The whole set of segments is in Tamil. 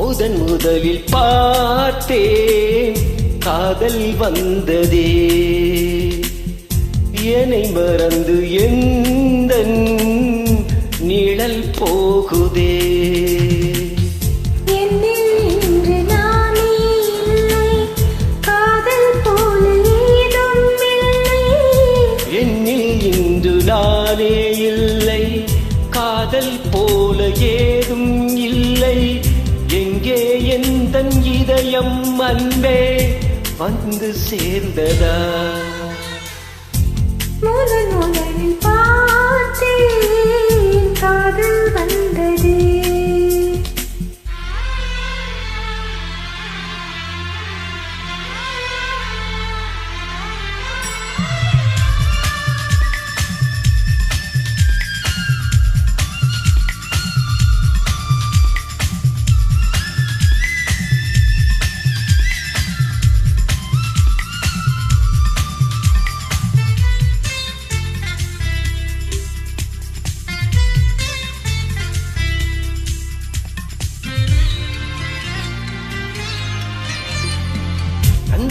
முதன் முதலில் பார்த்தேன் காதல் வந்ததே. என்னை மறந்து எந்த நிழல் போகுதே. என்னில் இன்று நானே இல்லை காதல் போல ஏதும் இதயம் அன்பே வந்து சேர்ந்ததா? முதன் முதலில் பார்த்தேன்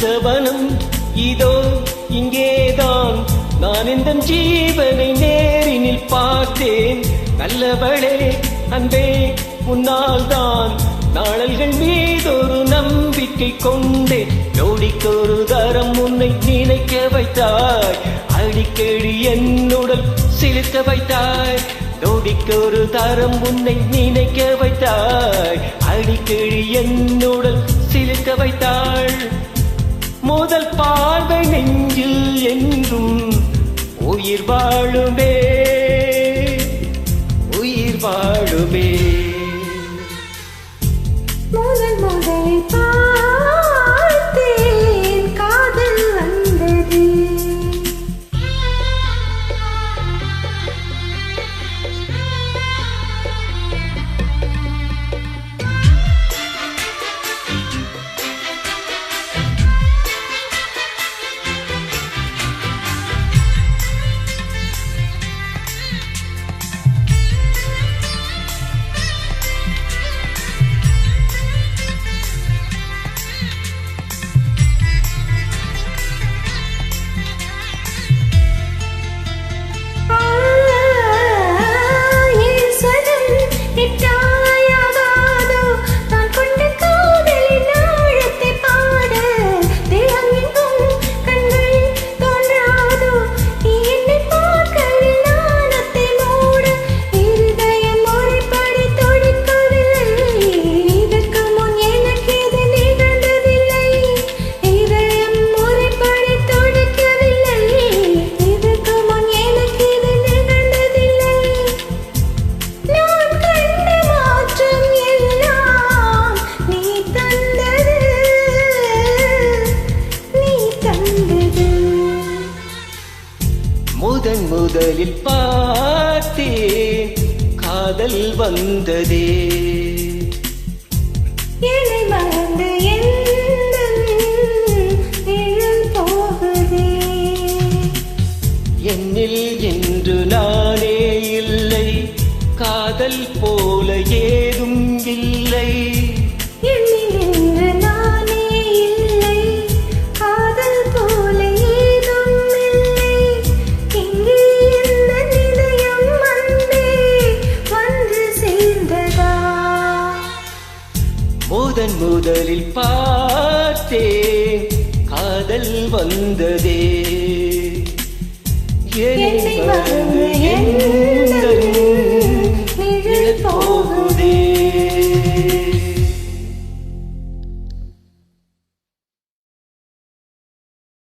இந்த வனம் இதோ இங்கேதான். நான் இந்த ஜீவனை நேரினில் பார்த்தேன். நல்லவளே அன்பே முன்னால் தான் நாளல்கள் மீதொரு நம்பிக்கை கொண்டேன். நோடிக்கொரு தரம் உன்னை நினைக்க வைத்தாய். அடிக்கடி என்னுடல் சிலிர்க்க வைத்தாய். ஒரு தரம் உன்னை நினைக்க வைத்தாய். அடிக்கடி என்னுடல் சிலிர்க்க வைத்தாள். முதல் பார்வை நெஞ்சில் என்றும் உயிர் வாழுமே உயிர் வாழுமே. முதலில் பார்த்தே காதல் வந்ததே. என்னை மறந்து பார்த்தேன் காதல் வந்ததே. என்னை மறந்து என்